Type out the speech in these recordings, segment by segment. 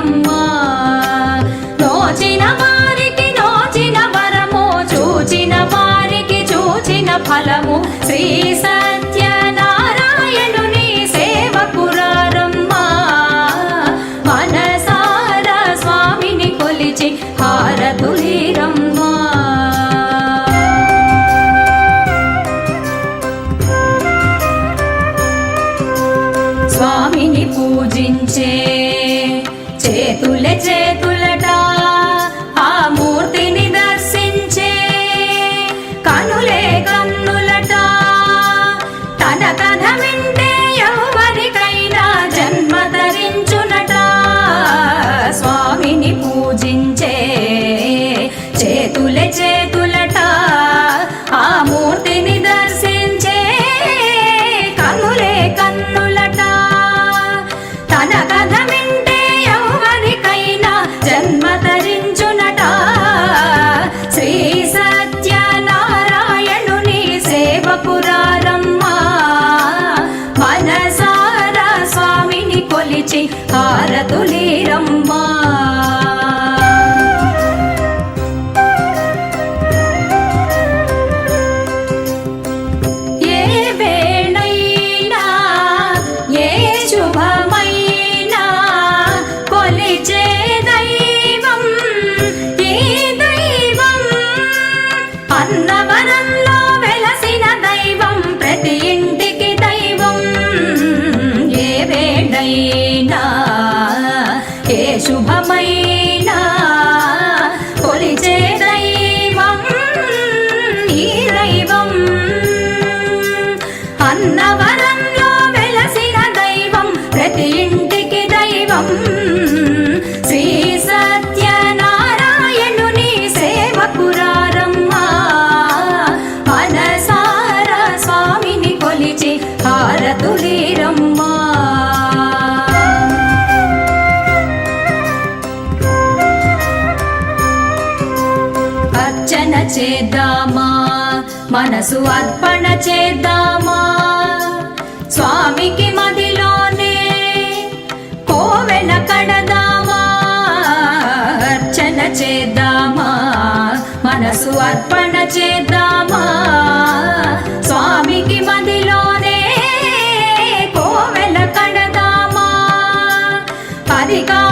அம்மா చేతుల చేతులట ఆ మూర్తిని దర్శించే కనులే కన్నులట. తన కథ వింటే ఎవరికైనా జన్మ ధరించునట స్వామిని పూజించే చేతుల చే అర్చన చేద్దామా మనసు అర్పణ చేద్దామా. స్వామికి మదిలోనే కోవెన కడదామా. అర్చన చేద్దామా మనసు అర్పణ చేద్దామా. 最高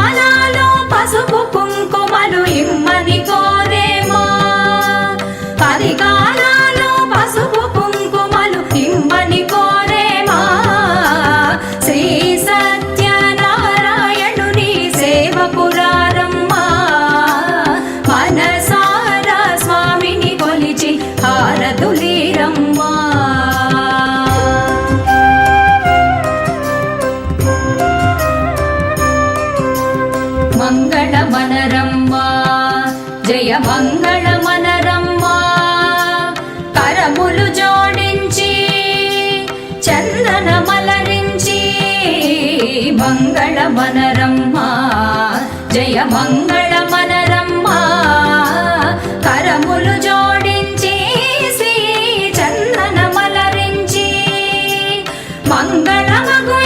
మంగళ మనరమ్మ. జయ మంగళ మనరమ్మ. కరములు జోడించి శ్రీ చందన మలరించి మంగళ మగు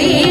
see.